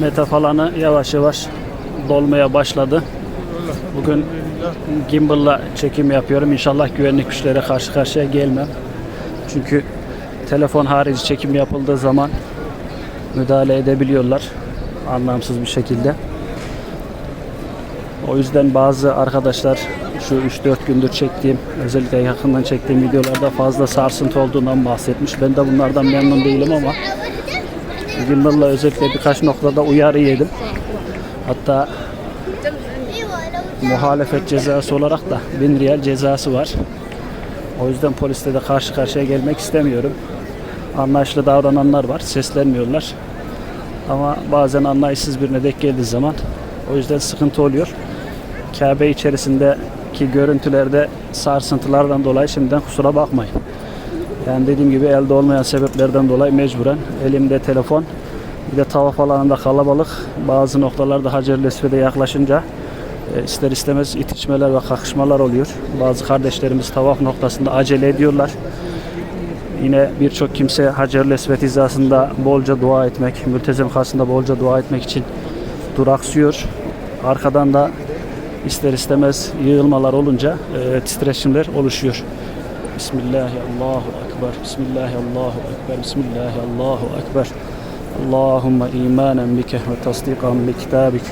meta falanı yavaş yavaş dolmaya başladı. Bugün gimbal'la çekim yapıyorum. İnşallah güvenlik güçlere karşı karşıya gelmem. Çünkü telefon harici çekim yapıldığı zaman müdahale edebiliyorlar anlamsız bir şekilde. O yüzden bazı arkadaşlar şu 3-4 gündür çektiğim, özellikle yakından çektiğim videolarda fazla sarsıntı olduğundan bahsetmiş. Ben de bunlardan memnun değilim ama Gimbal'la özellikle birkaç noktada uyarı yedim. Hatta muhalefet cezası olarak da 1000 riyal cezası var. O yüzden polisle de karşı karşıya gelmek istemiyorum. Anlayışlı davrananlar var, seslenmiyorlar. Ama bazen anlayışsız birine denk geldiği zaman o yüzden sıkıntı oluyor. Kabe içerisindeki görüntülerde sarsıntılardan dolayı şimdiden kusura bakmayın. Yani dediğim gibi elde olmayan sebeplerden dolayı mecburen elimde telefon bir de tavaf alanında kalabalık bazı noktalarda Hacer-i Esved'e yaklaşınca e, ister istemez itişmeler ve kakışmalar oluyor. Bazı kardeşlerimiz tavaf noktasında acele ediyorlar. Yine birçok kimse Hacer-i Esved hizasında bolca dua etmek, mültezem karşısında bolca dua etmek için duraksıyor. Arkadan da ister istemez yığılmalar olunca e, titreşimler oluşuyor. Bismillahi Allahu Ekber. Bismillahi Allahu Ekber. Bismillahi Allahu Ekber. Allahümme imanen bike ve tasdikan bi kitabik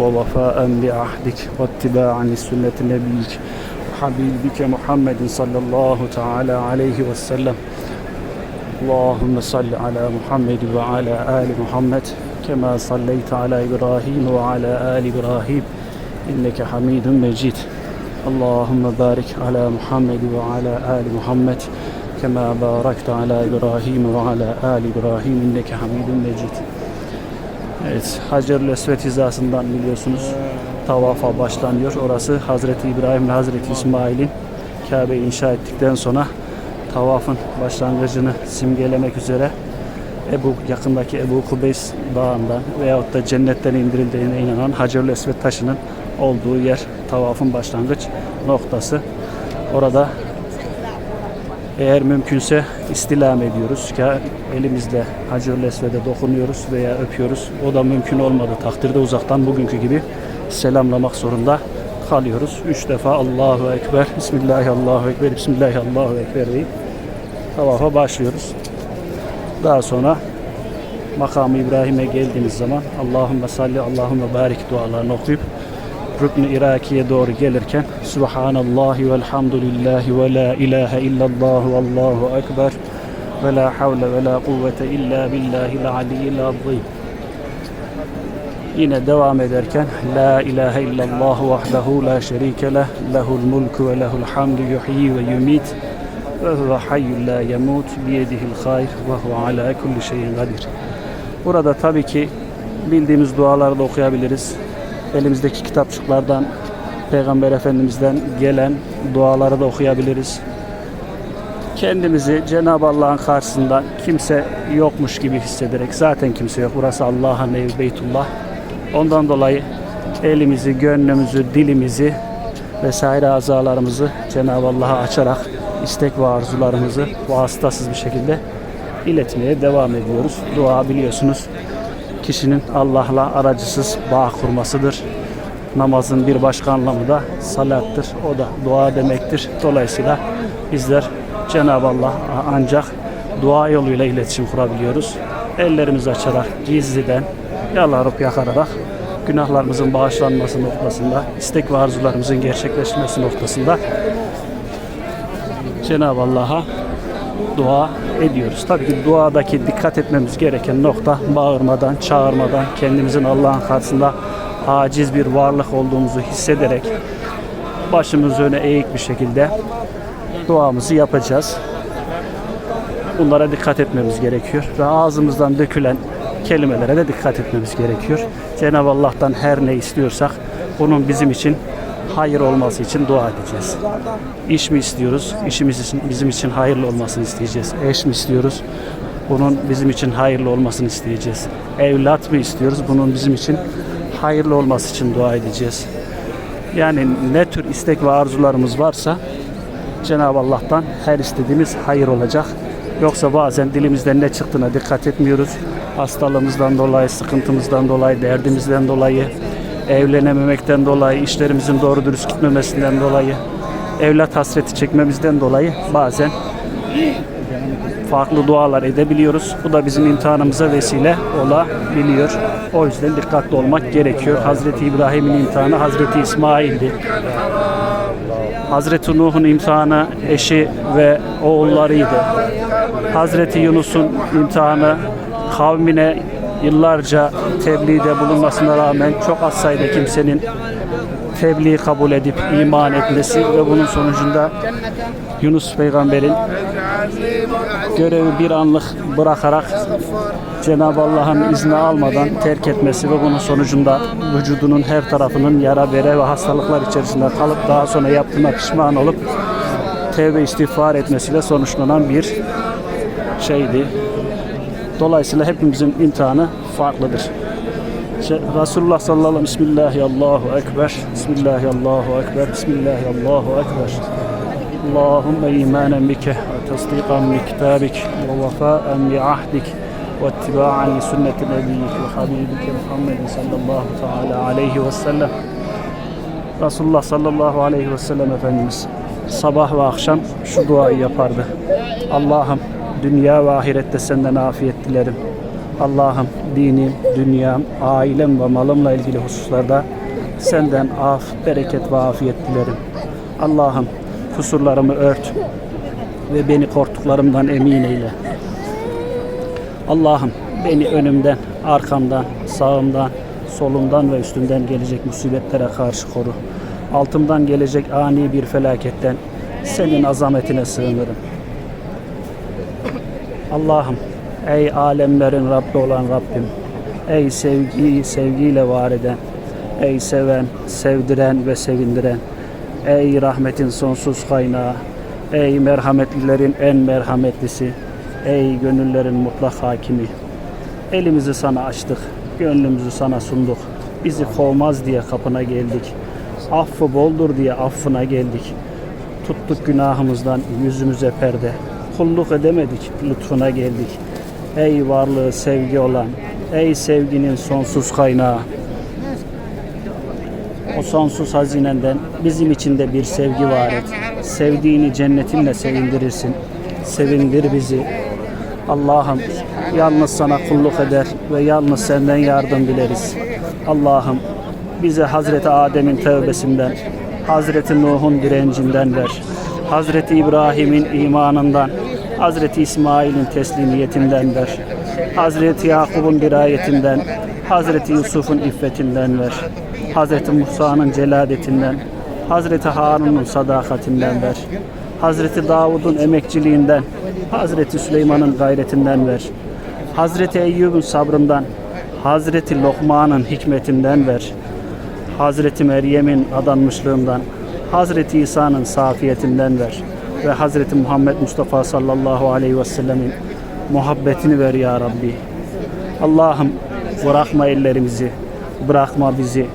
ve vefaen bi ahdik ve ittiba'an li sünneti nebiyyik ve habibike Muhammedin sallallahu teala aleyhi ve sellem. Allahümme salli ala Muhammed ve ala ali Muhammed kema salleyte ala İbrahim ve ala ali İbrahim inneke hamidun Allahümme barik ala İbrahim ve ala ali İbrahim inneke hamidun mecid. Evet, Hacer-ül Esved hizasından biliyorsunuz tavafa başlanıyor. Orası Hazreti İbrahim ile Hazreti İsmail'in Kabe'yi inşa ettikten sonra tavafın başlangıcını simgelemek üzere Ebu yakındaki Ebu Kubeys Dağı'ndan veyahut da cennetten indirildiğine inanan Hacer-ül Esved taşının olduğu yer tavafın başlangıç noktası. Orada eğer mümkünse istilam ediyoruz elimizle Hacer-ül Esved'e dokunuyoruz veya öpüyoruz. O da mümkün olmadığı takdirde uzaktan bugünkü gibi selamlamak zorunda kalıyoruz. Üç defa Allahu Ekber, Bismillahi Allahu Ekber, Bismillahi Allahu Ekber deyip tavafa başlıyoruz. Daha sonra makamı İbrahim'e geldiğimiz zaman Allahümme salli, Allahümme barik dualarını okuyup Rükn-i Iraki'ye doğru gelirken Subhanallahi velhamdülillahi ve la ilahe illallah ve allahu ekber ve la havle ve la kuvvete illa billahil aliyyil azim. Yine devam ederken La ilahe illallah vahdehu la şerike leh lehul mulku ve lehul hamdu yuhyi ve yumit ve huve hayyul la yemut biyedihil hayr ve huve ala kulli şeyin kadir. Burada tabii ki bildiğimiz duaları okuyabiliriz. Elimizdeki kitapçıklardan Peygamber Efendimiz'den gelen duaları da okuyabiliriz. Kendimizi Cenab-ı Allah'ın karşısında kimse yokmuş gibi hissederek zaten kimse yok. Burası Allah'ın evi Beytullah. Ondan dolayı elimizi, gönlümüzü, dilimizi vesaire azalarımızı Cenab-ı Allah'a açarak istek ve arzularımızı vasıtasız bir şekilde iletmeye devam ediyoruz. Dua biliyorsunuz kişinin Allah'la aracısız bağ kurmasıdır. Namazın bir başka anlamı da salattır. O da dua demektir. Dolayısıyla bizler Cenab-ı Allah ancak dua yoluyla iletişim kurabiliyoruz. Ellerimizi açarak, gizliden, yalarıp yakararak günahlarımızın bağışlanması noktasında, istek ve arzularımızın gerçekleşmesi noktasında Cenab-ı Allah'a dua ediyoruz. Tabii ki duadaki dikkat etmemiz gereken nokta bağırmadan, çağırmadan, kendimizin Allah'ın karşısında aciz bir varlık olduğumuzu hissederek başımız öne eğik bir şekilde duamızı yapacağız. Bunlara dikkat etmemiz gerekiyor ve ağzımızdan dökülen kelimelere de dikkat etmemiz gerekiyor. Cenab-ı Allah'tan her ne istiyorsak bunun bizim için hayır olması için dua edeceğiz. İş mi istiyoruz? İşimiz için, bizim için hayırlı olmasını isteyeceğiz. Eş mi istiyoruz? Bunun bizim için hayırlı olmasını isteyeceğiz. Evlat mı istiyoruz? Bunun bizim için hayırlı olması için dua edeceğiz. Yani ne tür istek ve arzularımız varsa Cenab-ı Allah'tan her istediğimiz hayır olacak. Yoksa bazen dilimizden ne çıktığına dikkat etmiyoruz. Hastalığımızdan dolayı, sıkıntımızdan dolayı, derdimizden dolayı, evlenememekten dolayı, işlerimizin doğru dürüst gitmemesinden dolayı, evlat hasreti çekmemizden dolayı bazen farklı dualar edebiliyoruz. Bu da bizim imtihanımıza vesile olabiliyor. O yüzden dikkatli olmak gerekiyor. Hazreti İbrahim'in imtihanı Hazreti İsmail'di. Hazreti Nuh'un imtihanı eşi ve oğullarıydı. Hazreti Yunus'un imtihanı kavmine yıllarca tebliğde bulunmasına rağmen çok az sayıda kimsenin tebliği kabul edip iman etmesi ve bunun sonucunda Yunus peygamberin görevi bir anlık bırakarak Cenab-ı Allah'ın izni almadan terk etmesi ve bunun sonucunda vücudunun her tarafının yara bere ve hastalıklar içerisinde kalıp daha sonra yaptığına pişman olup tevbe istiğfar etmesiyle sonuçlanan bir şeydi. Dolayısıyla hepimizin imtihanı farklıdır. İşte Resulullah sallallahu aleyhi ve sellem Bismillahirrahmanirrahim. Ekber. Bismillahirrahmanirrahim. Ekber. Bismillahirrahmanirrahim. Ekber. Allahümme imanen bike ve tasdikan bi kitabik ve vefaen bi ahdik ve ittiba'an li sünneti nebiyik ve habibike Muhammedin sallallahu teala aleyhi ve sellem. Resulullah sallallahu aleyhi ve sellem Efendimiz sabah ve akşam şu duayı yapardı. Allah'ım dünya ve ahirette senden afiyet dilerim. Allah'ım dinim, dünyam, ailem ve malımla ilgili hususlarda senden af, bereket ve afiyet dilerim. Allah'ım kusurlarımı ört ve beni korktuklarımdan emin eyle. Allah'ım beni önümden, arkamdan, sağımdan, solumdan ve üstümden gelecek musibetlere karşı koru. Altımdan gelecek ani bir felaketten senin azametine sığınırım. Allah'ım ey alemlerin Rabbi olan Rabbim, ey sevgiyi sevgiyle var eden, ey seven, sevdiren ve sevindiren, ey rahmetin sonsuz kaynağı, ey merhametlilerin en merhametlisi, ey gönüllerin mutlak hakimi. Elimizi sana açtık, gönlümüzü sana sunduk. Bizi kovmaz diye kapına geldik. Affı boldur diye affına geldik. Tuttuk günahımızdan yüzümüze perde. Kulluk edemedik, lütfuna geldik. Ey varlığı sevgi olan, ey sevginin sonsuz kaynağı. O sonsuz hazinenden bizim için de bir sevgi var et. Sevdiğini cennetinle sevindirirsin. Sevindir bizi. Allah'ım yalnız sana kulluk eder ve yalnız senden yardım dileriz. Allah'ım bize Hazreti Adem'in tövbesinden, Hazreti Nuh'un direncinden ver. Hazreti İbrahim'in imanından, Hazreti İsmail'in teslimiyetinden ver. Hazreti Yakub'un dirayetinden, Hazreti Yusuf'un iffetinden ver. Hazreti Musa'nın celadetinden, Hazreti Harun'un sadakatinden ver. Hazreti Davud'un emekçiliğinden, Hazreti Süleyman'ın gayretinden ver. Hazreti Eyyub'un sabrından, Hazreti Lokman'ın hikmetinden ver. Hazreti Meryem'in adanmışlığından, Hazreti İsa'nın safiyetinden ver. Ve Hazreti Muhammed Mustafa sallallahu aleyhi ve sellemin muhabbetini ver ya Rabbi. Allah'ım bırakma ellerimizi, bırakma bizi.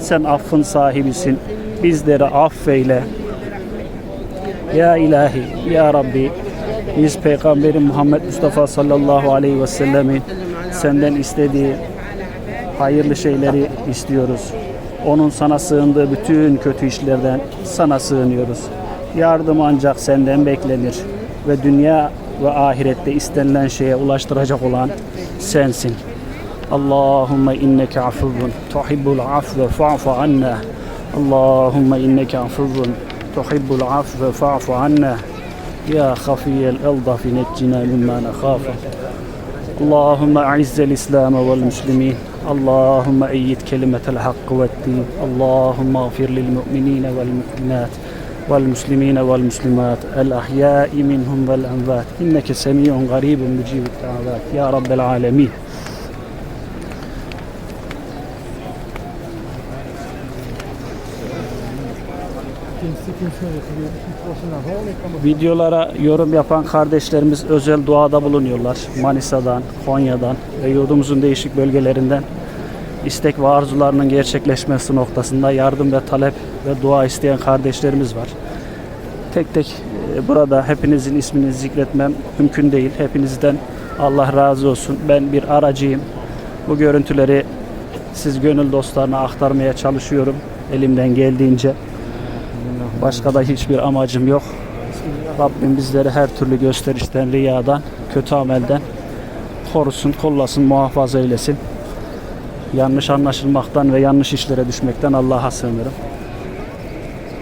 Sen affın sahibisin. Bizleri affeyle. Ya ilahi, ya Rabbi, biz Peygamberin Muhammed Mustafa sallallahu aleyhi ve sellemin senden istediği hayırlı şeyleri istiyoruz. Onun sana sığındığı bütün kötü işlerden sana sığınıyoruz. Yardım ancak senden beklenir ve dünya ve ahirette istenilen şeye ulaştıracak olan sensin. Allahümme inneke afuvun tuhibbul afve fa'fu anna. Allahümme inneke afuvun tuhibbul afve fa'fu anna. Ya hafiyel eldafi neccina mimma nekhafu. اللهم أعز الإسلام والمسلمين اللهم أيد كلمة الحق والدين اللهم اغفر للمؤمنين والمؤمنات والمسلمين والمسلمات الأحياء منهم والأموات إنك سميع قريب مجيب الدعوات يا رب العالمين Videolara yorum yapan kardeşlerimiz özel duada bulunuyorlar. Manisa'dan, Konya'dan ve yurdumuzun değişik bölgelerinden istek ve arzularının gerçekleşmesi noktasında yardım ve talep ve dua isteyen kardeşlerimiz var. Tek tek e, burada hepinizin ismini zikretmem mümkün değil. Hepinizden Allah razı olsun. Ben bir aracıyım. Bu görüntüleri siz gönül dostlarına aktarmaya çalışıyorum elimden geldiğince. Başka da hiçbir amacım yok. Rabbim bizleri her türlü gösterişten, riyadan, kötü amelden korusun, kollasın, muhafaza eylesin. Yanlış anlaşılmaktan ve yanlış işlere düşmekten Allah'a sığınırım.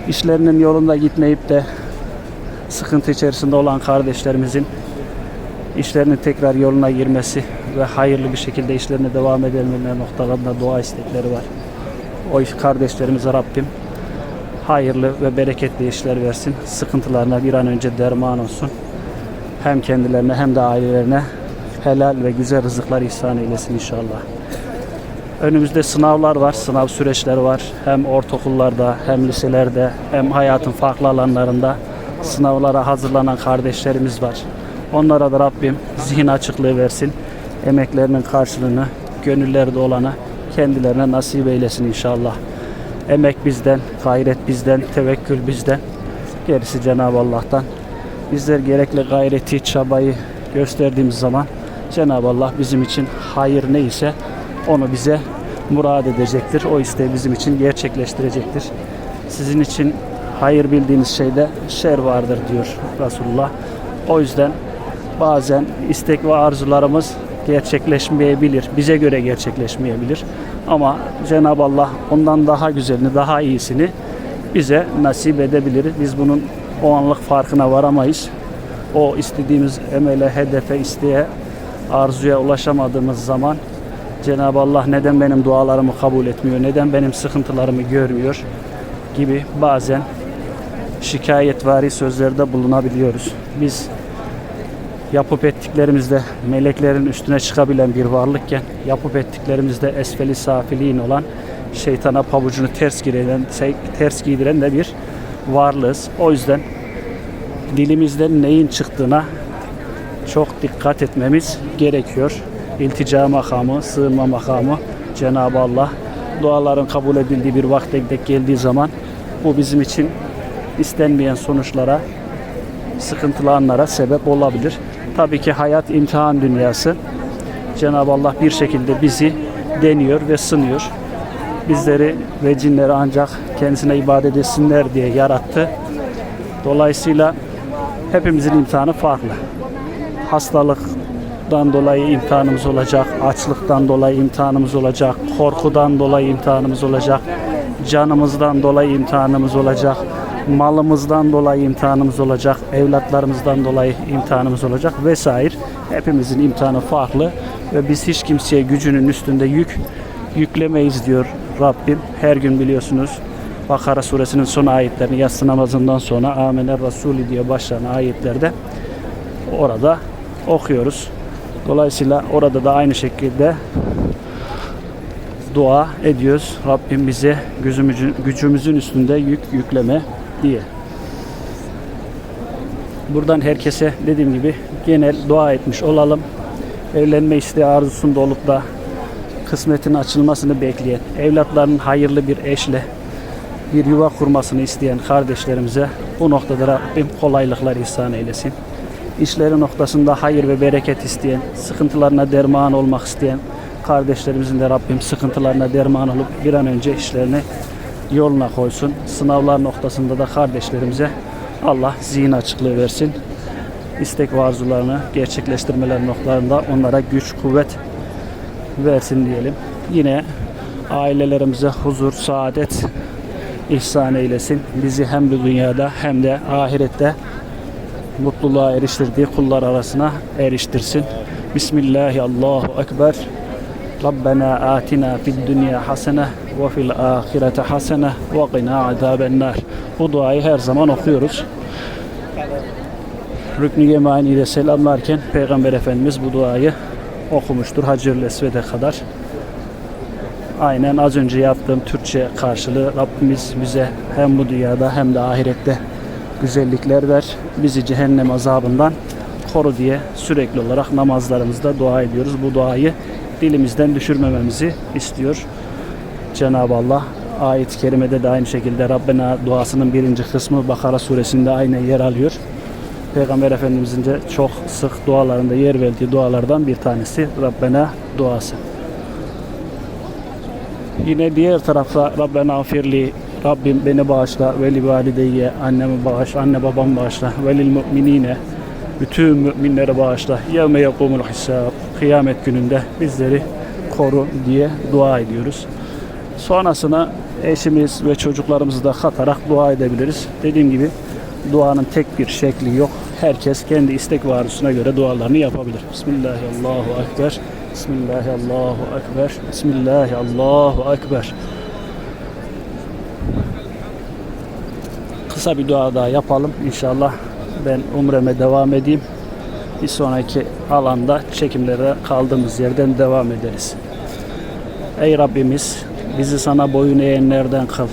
İşlerinin yolunda gitmeyip de sıkıntı içerisinde olan kardeşlerimizin işlerinin tekrar yoluna girmesi ve hayırlı bir şekilde işlerine devam edebilmeleri noktalarında dua istekleri var. O kardeşlerimize Rabbim hayırlı ve bereketli işler versin. Sıkıntılarına bir an önce derman olsun. Hem kendilerine hem de ailelerine helal ve güzel rızıklar ihsan eylesin inşallah. Önümüzde sınavlar var, sınav süreçleri var. Hem ortaokullarda, hem liselerde, hem hayatın farklı alanlarında sınavlara hazırlanan kardeşlerimiz var. Onlara da Rabbim zihin açıklığı versin. Emeklerinin karşılığını, gönüllerde olanı kendilerine nasip eylesin inşallah. Emek bizden, gayret bizden, tevekkül bizden. Gerisi Cenab-ı Allah'tan. Bizler gerekli gayreti, çabayı gösterdiğimiz zaman Cenab-ı Allah bizim için hayır neyse onu bize murad edecektir. O isteği bizim için gerçekleştirecektir. Sizin için hayır bildiğiniz şeyde şer vardır diyor Resulullah. O yüzden bazen istek ve arzularımız gerçekleşmeyebilir. Bize göre gerçekleşmeyebilir. Ama Cenab-ı Allah ondan daha güzelini, daha iyisini bize nasip edebilir. Biz bunun o anlık farkına varamayız. O istediğimiz emele, hedefe, isteğe, arzuya ulaşamadığımız zaman Cenab-ı Allah neden benim dualarımı kabul etmiyor, neden benim sıkıntılarımı görmüyor gibi bazen şikayetvari sözlerde bulunabiliyoruz. Biz yapıp ettiklerimizde meleklerin üstüne çıkabilen bir varlıkken yapıp ettiklerimizde esfeli safiliğin olan şeytana pabucunu ters giren, ters giydiren de bir varlığız. O yüzden dilimizden neyin çıktığına çok dikkat etmemiz gerekiyor. İltica makamı, sığınma makamı Cenab-ı Allah duaların kabul edildiği bir vakte geldiği zaman bu bizim için istenmeyen sonuçlara, sıkıntılı anlara sebep olabilir. Tabii ki hayat imtihan dünyası. Cenab-ı Allah bir şekilde bizi deniyor ve sınıyor. Bizleri ve cinleri ancak kendisine ibadet etsinler diye yarattı. Dolayısıyla hepimizin imtihanı farklı. Hastalıktan dolayı imtihanımız olacak, açlıktan dolayı imtihanımız olacak, korkudan dolayı imtihanımız olacak, canımızdan dolayı imtihanımız olacak, malımızdan dolayı imtihanımız olacak, evlatlarımızdan dolayı imtihanımız olacak vesaire. Hepimizin imtihanı farklı ve biz hiç kimseye gücünün üstünde yük yüklemeyiz diyor Rabbim. Her gün biliyorsunuz Bakara suresinin son ayetlerini yatsı namazından sonra Amener Resulü diye başlayan ayetlerde orada okuyoruz. Dolayısıyla orada da aynı şekilde dua ediyoruz. Rabbim bize gücümüzün, gücümüzün üstünde yük yükleme diye. Buradan herkese dediğim gibi genel dua etmiş olalım. Evlenme isteği arzusunda olup da kısmetin açılmasını bekleyen, evlatlarının hayırlı bir eşle bir yuva kurmasını isteyen kardeşlerimize bu noktada Rabbim kolaylıklar ihsan eylesin. İşleri noktasında hayır ve bereket isteyen, sıkıntılarına derman olmak isteyen kardeşlerimizin de Rabbim sıkıntılarına derman olup bir an önce işlerini yoluna koysun. Sınavlar noktasında da kardeşlerimize Allah zihin açıklığı versin. İstek ve arzularını gerçekleştirmeler noktalarında onlara güç, kuvvet versin diyelim. Yine ailelerimize huzur, saadet ihsan eylesin. Bizi hem bu dünyada hem de ahirette mutluluğa eriştirdiği kullar arasına eriştirsin. Bismillahi Allahu Ekber. Rabbena atina fid dünya hasene ve fil ahirete hasene ve qina azaben. Bu duayı her zaman okuyoruz. Rüknü Yemani'de selamlarken Peygamber Efendimiz bu duayı okumuştur Hacer-ül Esved'e kadar. Aynen az önce yaptığım Türkçe karşılığı Rabbimiz bize hem bu dünyada hem de ahirette güzellikler ver. Bizi cehennem azabından koru diye sürekli olarak namazlarımızda dua ediyoruz. Bu duayı dilimizden düşürmememizi istiyor. Cenab-ı Allah ayet-i kerimede de aynı şekilde Rabbena duasının birinci kısmı Bakara suresinde aynı yer alıyor. Peygamber Efendimizin de çok sık dualarında yer verdiği dualardan bir tanesi Rabbena duası. Yine diğer tarafta Rabbena afirli Rabbim beni bağışla ve li valideyye annemi bağış, anne babam bağışla ve lil müminine bütün müminleri bağışla. Yevme yakumul hisab. Kıyamet gününde bizleri koru diye dua ediyoruz. Sonrasına eşimiz ve çocuklarımızı da katarak dua edebiliriz. Dediğim gibi duanın tek bir şekli yok. Herkes kendi istek ve göre dualarını yapabilir. Bismillahirrahmanirrahim. Bismillahirrahmanirrahim. Bismillahirrahmanirrahim. Kısa bir dua daha yapalım. İnşallah ben umreme devam edeyim. Bir sonraki alanda çekimlere kaldığımız yerden devam ederiz. Ey Rabbimiz bizi sana boyun eğenlerden kıl.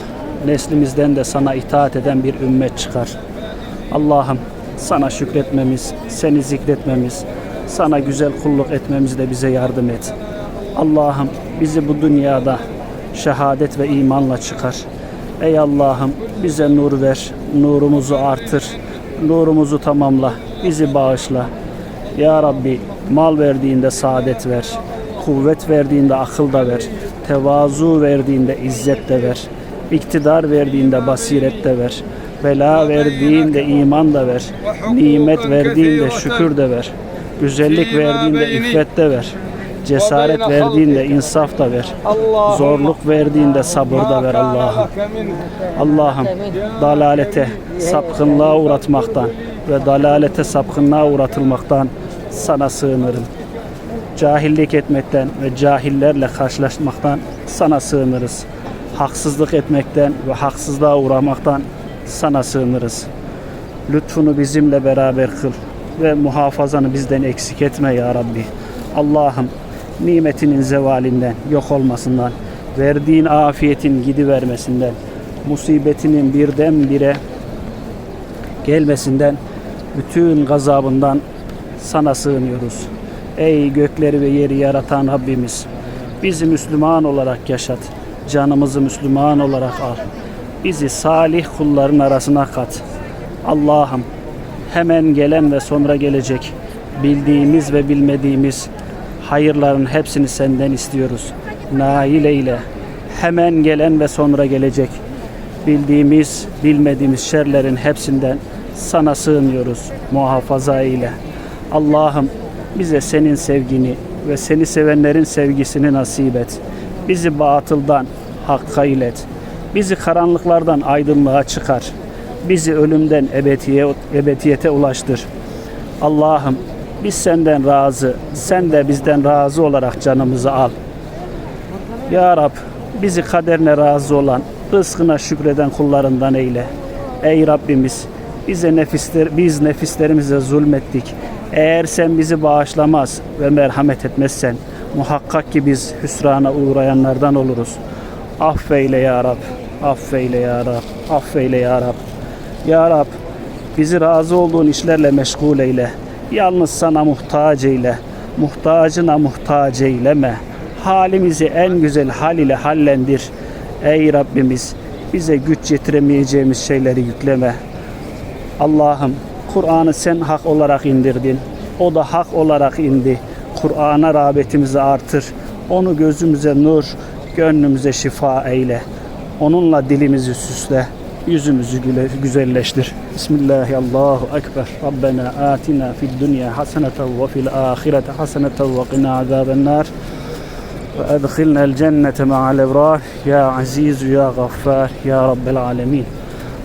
Neslimizden de sana itaat eden bir ümmet çıkar. Allah'ım sana şükretmemiz, seni zikretmemiz, sana güzel kulluk etmemizde bize yardım et. Allah'ım bizi bu dünyada şehadet ve imanla çıkar. Ey Allah'ım bize nur ver, nurumuzu artır, nurumuzu tamamla, bizi bağışla. Ya Rabbi mal verdiğinde saadet ver, kuvvet verdiğinde akıl da ver, tevazu verdiğinde izzet de ver, iktidar verdiğinde basiret de ver, bela verdiğinde iman da ver, nimet verdiğinde şükür de ver, güzellik verdiğinde iffet de ver, cesaret verdiğinde insaf da ver, zorluk verdiğinde sabır da ver Allah'ım. Allah'ım dalalete, sapkınlığa uğratmaktan ve dalalete sapkınlığa uğratılmaktan sana sığınırım. Cahillik etmekten ve cahillerle karşılaşmaktan sana sığınırız. Haksızlık etmekten ve haksızlığa uğramaktan sana sığınırız. Lütfunu bizimle beraber kıl ve muhafazanı bizden eksik etme ya Rabbi. Allah'ım nimetinin zevalinden, yok olmasından, verdiğin afiyetin gidivermesinden, musibetinin birdenbire gelmesinden, bütün gazabından sana sığınıyoruz. Ey gökleri ve yeri yaratan Rabbimiz, bizi Müslüman olarak yaşat, canımızı Müslüman olarak al. Bizi salih kulların arasına kat. Allah'ım hemen gelen ve sonra gelecek bildiğimiz ve bilmediğimiz hayırların hepsini senden istiyoruz. Nail eyle. Hemen gelen ve sonra gelecek bildiğimiz, bilmediğimiz şerlerin hepsinden sana sığınıyoruz. Muhafaza eyle. Allah'ım bize senin sevgini ve seni sevenlerin sevgisini nasip et. Bizi batıldan hakka ilet. Bizi karanlıklardan aydınlığa çıkar. Bizi ölümden ebediye, ebediyete ulaştır. Allah'ım biz senden razı, sen de bizden razı olarak canımızı al. Ya Rab bizi kaderine razı olan, rızkına şükreden kullarından eyle. Ey Rabbimiz bize nefisler, biz nefislerimize zulmettik. Eğer sen bizi bağışlamaz ve merhamet etmezsen muhakkak ki biz hüsrana uğrayanlardan oluruz. Affeyle ya Rab, affeyle ya Rab, affeyle ya Rab. Ya Rab bizi razı olduğun işlerle meşgul eyle. Yalnız sana muhtaç eyle. Muhtacına muhtaç eyleme. Halimizi en güzel hal ile hallendir. Ey Rabbimiz bize güç yetiremeyeceğimiz şeyleri yükleme. Allah'ım Kur'an'ı sen hak olarak indirdin. O da hak olarak indi. Kur'an'a rağbetimizi artır. Onu gözümüze nur, gönlümüze şifa eyle. Onunla dilimizi süsle. Yüzümüzü güle- güzelleştir. Bismillahirrahmanirrahim. Ekber. Rabbena atina fid dünya haseneten ve fil ahirete haseneten ve qina azaben nar. وأدخلنا الجنة مع الأبرار يا عزيز يا غفار يا رب العالمين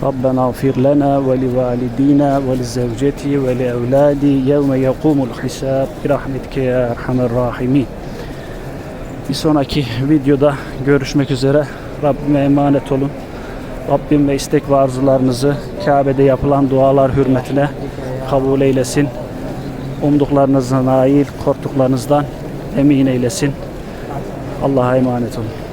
ربنا اغفر لنا ولوالدينا ولزوجتي ولأولادي يوم يقوم الحساب برحمتك يا أرحم الراحمين Bir sonraki videoda görüşmek üzere. Rabbime emanet olun. Rabbim ve istek ve arzularınızı Kabe'de yapılan dualar hürmetine kabul eylesin. Umduklarınızdan nail, korktuklarınızdan emin eylesin. Allah'a emanet olun.